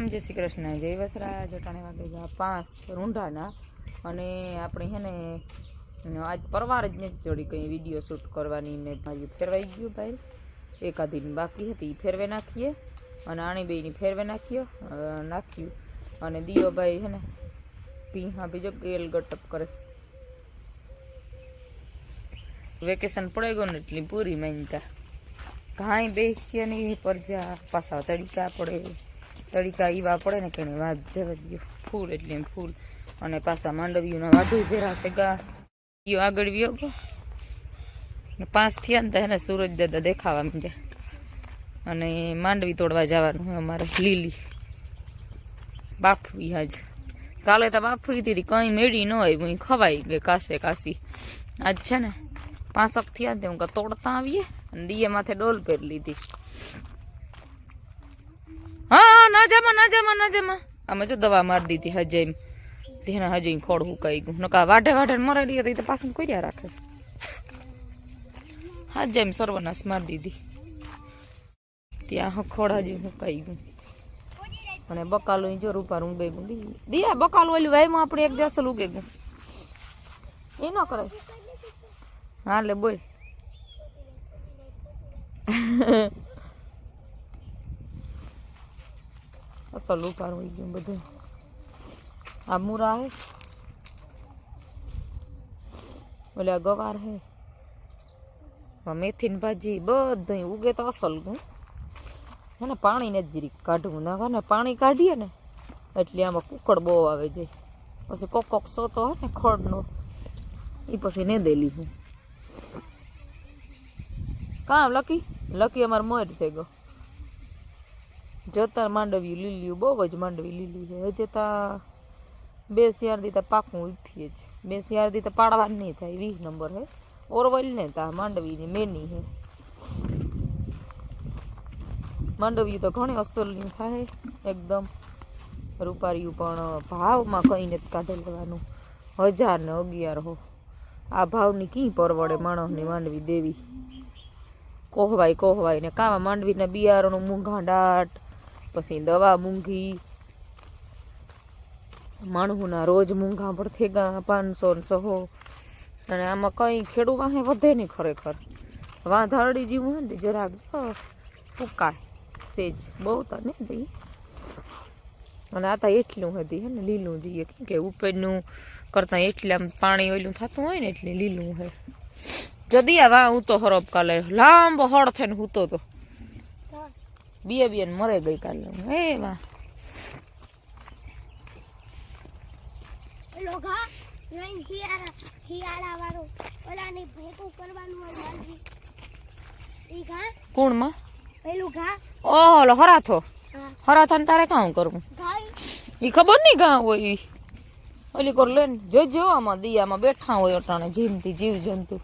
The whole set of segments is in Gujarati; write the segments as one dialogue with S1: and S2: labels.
S1: રામ જય શ્રી કૃષ્ણ. જય વસરા, જટાણી વાગે પાંચ રૂંઢાના. અને આપણે હે ને આજ પરવાર જ નથી જોડી કંઈ વીડિયો શૂટ કરવાની. ને ભાઈ ફેરવાઈ ગયું ભાઈ. એકાદીની બાકી હતી એ ફેરવે નાખીએ. અને આણી બેયની ફેરવે નાખ્યો નાખ્યું. અને દિયો ભાઈ હે ને પીહા બીજો ગેલ ગટપ કરે. વેકેશન પડે ગયું ને એટલી પૂરી માનતા કાંઈ બેસીએ નહીં પરજા પાછા તડકા પડે. તડીકા એવા પડે ને કે વાત જવા ફૂલ એટલે એમ ફૂલ. અને પાછા માંડવીઓના વાઢી ભેરા ભેગા ઈયો આગળ વ્યો ગયો. પાંચ થયા ને એને સૂરજ દાદા દેખાવા માંડ્યા. અને માંડવી તોડવા જવાનું હોય અમારે, લીલી. બાફવી આજ. કાલે તો બાફવી હતી, કંઈ મેળી ન હોય હું ખવાઈ ગઈ કાશે કાશી. આજ છે ને પાંસક થયા ને હું તોડતા આવીએ. અને દીએ માથે ડોલ પહેરી લીધી. હા, ના જમા ના જમા ના જમા. આમાં જો દવા મારી દીધી હજે તેને હજે ખોડ હુકાઈ ગયું. નકા વાઢે વાઢે મરેલી હતી, તો પાછું કર્યા રાખે. હજે એમ સર્વનાશ મારી દીધી. ત્યાં ખોડ હજી હુકાઈ ગયું. અને બકાલું જો રૂપા ઉગે ગયું. દિયા, બકાલું ઓલું વાયમાં આપણે એક દિવસ ઉગે ગયું. એ ન કરે હા લે બોલ. અસલ ઉપાર હોય ગયું બધું. આ મૂરા હે. ઓલા ગવાર હે. આ મેથીની ભાજી બધું ઉગે તો અસલ ગું એને પાણીને ને જીરીક કાઢવું. ના ને પાણી કાઢીએ ને, એટલે આમાં કુકડ બહુ આવે છે. પછી કોક કોક સોતો હોય ને ખડનો એ પછી ને દેલી હું કામ, લકી? લકી અમાર મોર થઈ ગયો. જતા માંડવી લીલી બહુ જ માંડવી લીલી છે. હજે તા બે શિયાળ દી તા પાકું ઉઠીએ જ. બે શિયાળ દી તો જ નહીં થાય, વીસ નંબર હે. ઓરવલ ને તા માંડવીની મેની હે. માંડવી તો ઘણી અસલની થાય એકદમ. રૂપારીયું પણ ભાવમાં કંઈ નથી કાઢે લેવાનું હજાર ને અગિયાર હો. આ ભાવની કી પરવડે માણસની માંડવી દેવી? કોહવાય કોહવાય ને કાવા માંડવીના બિયારણું મૂંઘા દાટ પછી દવા મૂંઘી માણસના રોજ મૂંઘા પણ થેગા પાંચસો ને સો. અને આમાં કંઈ ખેડૂ વાહે વધે નહીં ખરેખર. વાંધારડી જીવું હોય ને જરાક ફૂકાય. સેજ બહુ તો નહીં દઈ. અને આ તો એટલું હતી હે ને, લીલું જઈએ કે ઉપરનું કરતાં એટલે આમ પાણી ઓલું થતું હોય ને એટલે લીલું હે. જદી આ વા હું તો હરબ કાલે લાંબો હળ થઈને હૂતો તો. બીએ બે મરે ગઈ કાલે. હે એ વાહ.
S2: ઓલો ઘા. હિયાળા હિયાળા વાળો ઓલાને ભેગું કરવાનું હોય માંડવી ઈ ઘા.
S1: કુણમાં?
S2: પેલું ઘા.
S1: ઓલો હરાથો. હરાથાને તારે કામ કરવું? ઈ ખબર નહીં કાં હોય ઈ. ઓલી કોર લે જો જો આમાં દિયામાં બેઠા હોય અટાણે જીવતી જીવ જંતુ.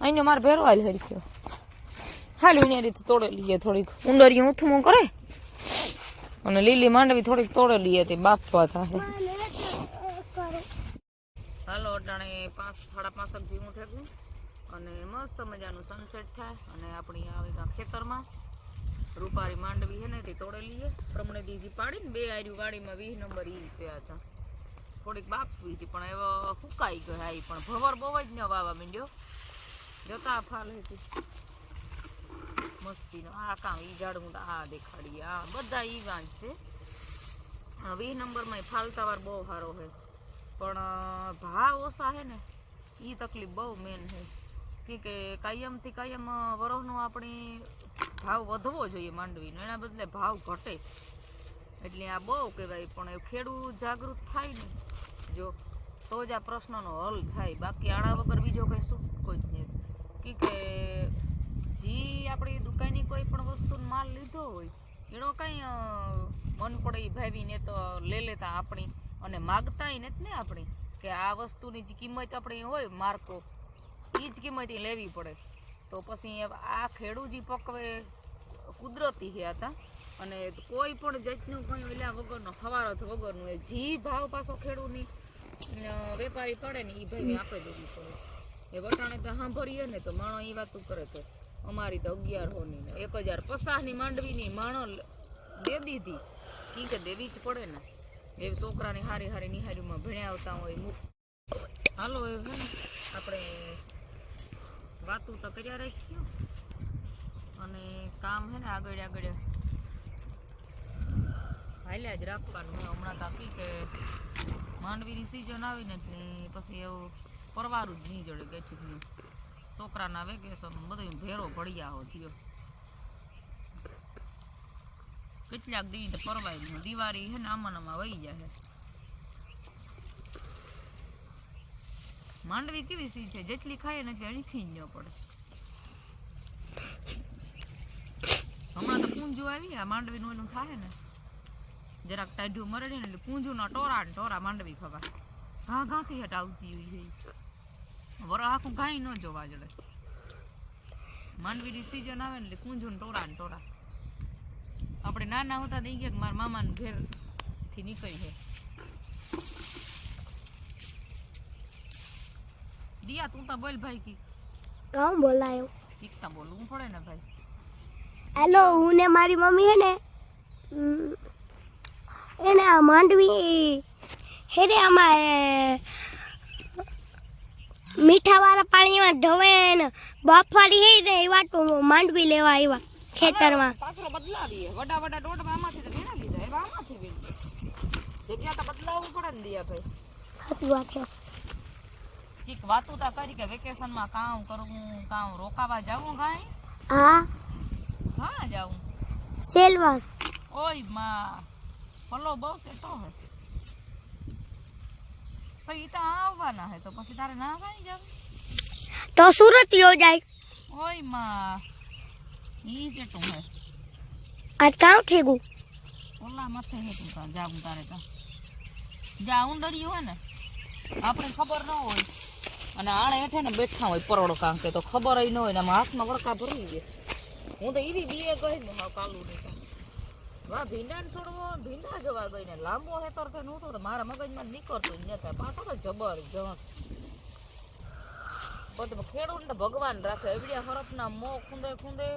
S1: અહીંને મારે ભેરવાય હરખ્યો. હાલ એની રીતે તોડે લઈએ થોડીક. ઉંદરિયું ઉથમું કરે? અને લીલી માંડવી થોડીક તોડે લઈએ તે બાફવા થાય.
S2: મને કરે
S1: હાલો, અટાણે પાંચ, સાડા પાંચક જેવું થયું અને મસ્ત મજાનું સનસેટ થાય. અને આપણી આવે ત્યાં ખેતરમાં રૂપારી માંડવી છે ને, તે તોડે લઈએ પ્રમાણે બીજી પાડી ને બે આર્યું વાડીમાં વીસ નંબર ઈ છે આ ત્યાં થોડીક બાફવી હતી, પણ એવો ફૂકાઈ ગયા ઈ પણ ભવર બહુ જ ન વાવા માંડ્યો. જતા ફાલ હતી મસ્તીનો આ કામ ઈ ઝાડવું તો આ દેખાડીએ આ બધા ઈ વાંચ છે. વીસ નંબરમાં ફાલતાવાર બહુ સારો છે. પણ ભાવ ઓછા છે ને એ તકલીફ બહુ મેન છે. કે કે કાયમથી કાયમ વરોહનો આપણી ભાવ વધવો જોઈએ માંડવીનો. એના બદલે ભાવ ઘટે. એટલે આ બહુ કહેવાય, પણ ખેડૂત જાગૃત થાય ને જો, તો જ આ પ્રશ્નનો હલ થાય. બાકી આડા વગર બીજો કંઈ કોઈ જ નહીં. કે કે જી, આપણી દુકાનની કોઈ પણ વસ્તુનો માલ લીધો હોય, એનો કાંઈ મન પડે એ ભાવીને તો લે લેતા આપણી. અને માગતાય નથી ને આપણી, કે આ વસ્તુની જે કિંમત આપણી હોય માર્કો એ જ કિંમત લેવી પડે. તો પછી આ ખેડૂત જે પકવે, કુદરતી હે હતા અને કોઈ પણ જાતનું કંઈ ઓલા વગરનો હવારત વગરનું એ જી ભાવ પાછો ખેડૂતની વેપારી પડે ને એ ભાઈ આપે દેવી પડે એ વટાણે તો સાંભળીએ ને તો માણો એ વાતું કરે તો અમારી તો અગિયાર હોની ને. એક હજાર પચાસની માંડવીની માણો દે દીધી. કી કે દેવી જ પડે ને. એવી છોકરાની હારી હારી નિહારીમાં ભણ્યા આવતા હોય હાલો એ આપણે વાતું તો કર્યા રાખ્યું અને કામ છે ને આગળ આગળ હાલ્યા જ રાખવાનું. હોય. હમણાં તાકી કે માંડવીની સિઝન આવીને એટલે પછી એવું પરવારું જ નહીં જડે ગેઠીનું છોકરાના વેકેશન બધું ભેરો ભળિયા થયો. કેટલાક દી નહીં. દિવાળી હે ને આમાં આમાં વહી જાય માંડવી કેવી સી છે? જેટલી ખાય ને એટલી અણીખી ન પડે. હમણાં તો પૂંજું આવી, આ માંડવીનું એનું થાય ને. જરાક ટાઢું મરડી ને એટલે પૂંજુના ટોરા ને ટોરા માંડવી ખવા ઘા ઘાથી હેઠ આવતી હોય છે. વર આખું ગાય ન જોવા જડે માંડવીની સિઝન આવે ને એટલે કુંજુ ને ટોરા ને ટોરા આપણે નાના હતા તો ઈ ગયા કે મારા મામાને ઘેરથી નીકળી છે દિયા તું તો બોલ ભાઈ કી.
S2: કોણ બોલાયો.
S1: એકતા બોલવું પડે ને ભાઈ.
S2: હેલો હું ને મારી મમ્મી હે ને? એને આ માંડવી હેરે ને આમાં એ, મીઠાવાળા પાણીમાં ઢવે ને બાફવાળી હે ને એ વાટું માંડવી લેવા આવ્યા ખેતરમાં.
S1: પાછળ બદલાવીએ વડા વડા દોઢમાં આમાંથી તો વીણા લીધા. એવા આમાંથી વીણી જગ્યા તો બદલાવવું પડે ને દિયા ભાઈ.
S2: સાચી વાત છે.
S1: કીક વાતું તા કરી કે વેકેશનમાં કામ કરવું કામ રોકાવા જાવું ગાય?
S2: હા.
S1: હા જાવું.
S2: સેલવાસ.
S1: ઓયમાં પલો બહુ છે તો હે પછી તો આવવાના હે તો પછી તારે ના થાય જાવ.
S2: તો સુરત યોજાય
S1: ઓયમાં ઈ સેટું હે
S2: આજ કામ ઠેગુ?
S1: ઓલા મથે હે તું તાર જાવું તારે તો? જા ઉંડરિયું હોય ને આપણે ખબર ન હોય. અને આણે હેઠે ને બેઠા હોય પરોડો કાંકે તો ખબર ન હોય ને હાથમાં વળકા ભરી દે. હું તો એવી બીએ કહી ને કાલુ નહીં તો. વાહ ભીંડા ને છોડવો, ભીંડા જવા ગઈ ને લાંબો હેતર તો નહોતો તો મારા મગજમાં નીકળતું જ નતા પાછો તો જબરજસ્ત બધું ખેડૂત ને તો ભગવાન રાખે. એવડિયા હરફના મો ખૂંદે ખૂંદે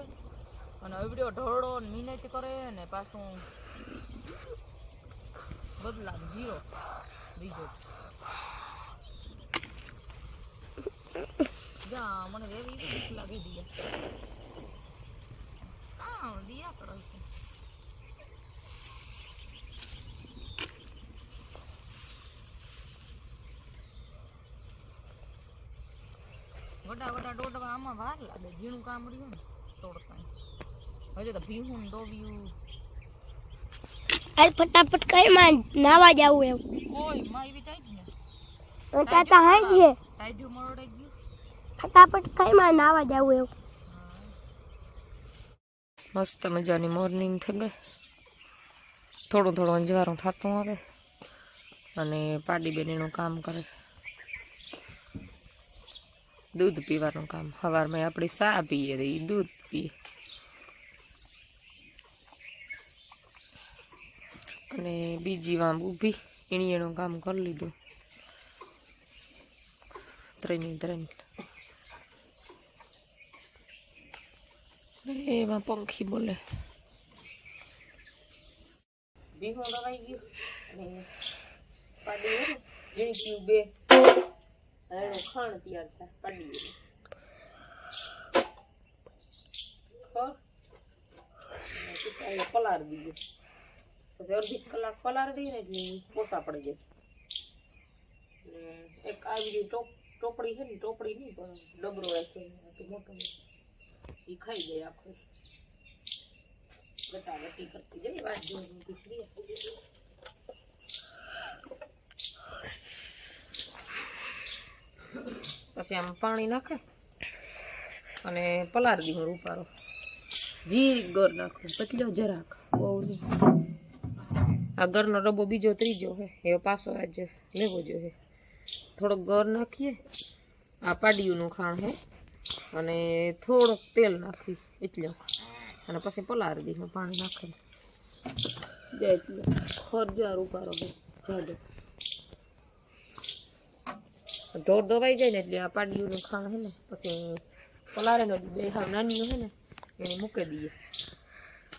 S1: અને એવડિયો ઢળો મિનત કરે ને પાછું બદલા જીરો. બીજો. જા, મને એવી લાગે દિયા હા દિયા કરો છે? વાર લાગે ઝીણું કામ રહ્યું ને તોડતા હજુ તો ભીહું દોવ્યું.
S2: હાલ ફટાફટ કઈમાં નાવા જાવું એવું
S1: કોઈ માં એવી ટાઈટ ને
S2: ટાટા હાઈ ગયે
S1: ટાઈડ્યું મરોડે ગયું.
S2: ફટાફટ કઈમાં નાવા જાવું એવું
S1: મસ્ત મજાની મોર્નિંગ થઈ ગઈ. થોડું થોડું અંજવારું થતું આવે અને પાડી બેનીનું કામ કરે. દૂધ પીવાનું કામ. સવારમાં આપણે ચા પીએ તો એ દૂધ પીએ. અને બીજી વામ ઊભી. એણી એનું કામ કરી લીધું. ત્રણેય ત્રણ. એમાં પંખી બોલે. બે. એનું ખાણ તૈયાર થાય પાડી એને પલાર દીધું પછી અડધી કલાક પલાર દઈએ ને પોસા પડી જાય. એક આવી ટોપ, ટોપડી છે ને, ટોપડી નહીં, પણ ડબરો રાખ્યો મોટો એ ખાઈ જાય આખું. ગટા ગટી કરતી જાય વાત જોઈ દીકરી પછી આમ પાણી નાખે અને પલાર દીધો રૂપારો જી ગર નાખો. પતલો જરાક બહુ આ ગરનો ડબ્બો બીજો ત્રીજો હે. એ પાછો આજ લેવો જોઈએ થોડોક ગર નાખીએ. આ પાડિયુંનું ખાણ હે. અને થોડોક તેલ નાખી એટલો. અને પછી પલારી દીધું પાણી નાખીને. જાય એટલે ઉપાડો હે જાડો. ઢોર દવાઈ જાય ને એટલે આ પાડીઓનું ખાણ હે ને, પછી પલારે નો બે હાવ નાની હે ને, એને મૂકી દઈએ.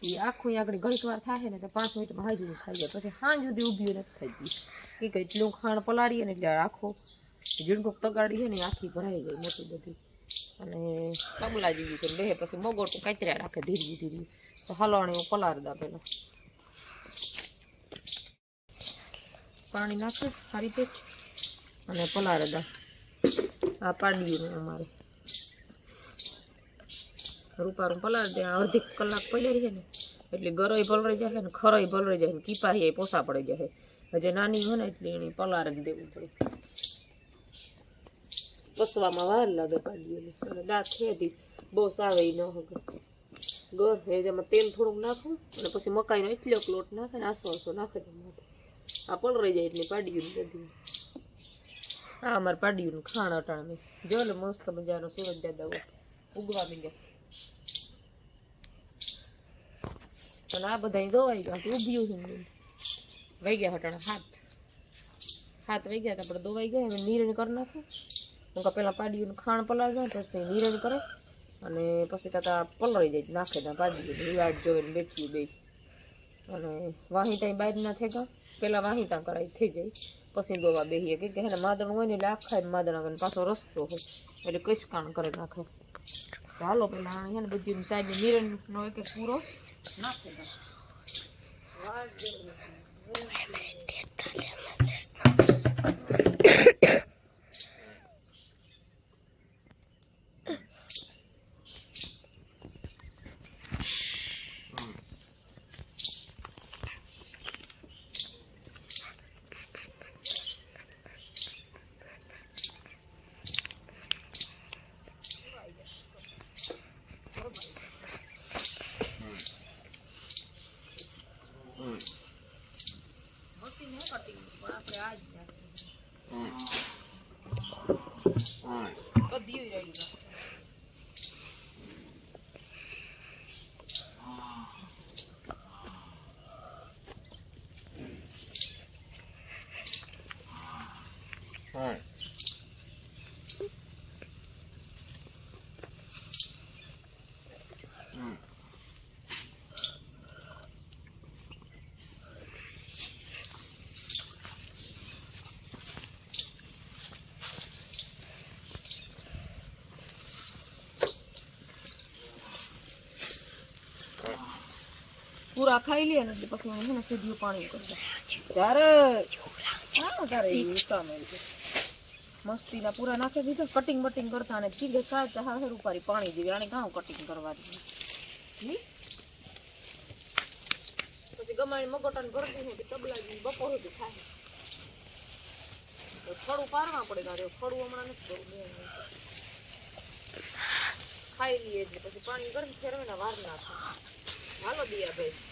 S1: એ આખું આગળ ઘડીક વાર થાય ને તો પાંચ મિનિટમાં હાજરી ખાઈ જાય. પછી સાંજ સુધી ઊભી નથી થઈ ગઈ કે એટલું ખાણ પલાળીએ ને એટલે આખો ઝીણકોક તગાડી છે ને આખી ભરાઈ જાય મોટી બધી. અને તબલા જેવી તો બે, પછી મગોટું કાતર્યા રાખે ધીરે ધીરે. તો હલવાણી હું પલાળી દા પેલા. પાણી નાખું, સારી પેટ. અને પલાળી દા. આ પાડ્યું અમારે. રૂપારું પલાળી દે અડધી કલાક પલાળી છે ને, એટલે ગરોય પલળી જાય ને ખરોય પલળી જાય કીપાહી પોસા પડી જાય હજી નાની હોય ને એટલે એને પલાર જ દેવું પડે. પસવામાં વાર લાગે પાડ્યું અને દાંત ખેતી બહુ સાવે ન હગે. ગર એ જેમાં તેલ થોડુંક નાખું અને પછી મકાઈનો એટલો લોટ નાખે ને આસો આસો નાખે આ પલળી જાય એટલે પાડીયું બધી આ અમારે પાડીયું ખાણ અટાણે જો ને મસ્ત મજાનો સુરત દાદા ઉગવા મીંડ્યા. અને આ બધા દોવાઈ ગયા. ઉભ્યું છે. વહી ગયા હટાણા. હાથ. હાથ વહી ગયા આપણે દોવાઈ ગયા. હવે નીરણ કરી નાખું. હું કાં પહેલાં પાડીયું ખાણ પલાળ જાય પછી નીરણ કરે. અને પછી તાતા પલળી જાય, નાખે ત્યાં પાડીયું રિવાડ જોવે બેઠ્યું બે અને વાહી ત્યાં બહાર ના થઈ ગયા પહેલાં વાહી ત્યાં કરાય, થઈ જાય. પછી દોવા બેહીએ. કે હે ને, માદણ હોય ને એટલે આખા માદણ આવે પાછો રસ્તો હોય. એટલે કશ કાણ કરે નાખે. ચાલો પેલા હે ને બધી સાઈડ નિરણનો એક પૂરો નાખે દે. બધી રેડી રાખે. પૂરા ખાઈ લે ને પછી એને છે ને સીધું પાણી કરી દે. ત્યારે હા, ત્યારે ગયું. મસ્તીના પૂરા નાખી દીધા કટિંગ બટિંગ કરતા અને ઠીક ખાય તો હા, હેર ઉપારી પાણી જેવી. આને કાં કટિંગ કરવા દીધી પછી ગમાઈને મગોટાને ભરી દીધું તબલા બપોર સુધી ખાય. તો પારવા પડે તારે ફળું હમણાં નથી કરવું ખાઈ લઈએ એટલે પછી પાણી ગરમ ફેરવે ને વાર ના થાય હાલો દિયા ભાઈ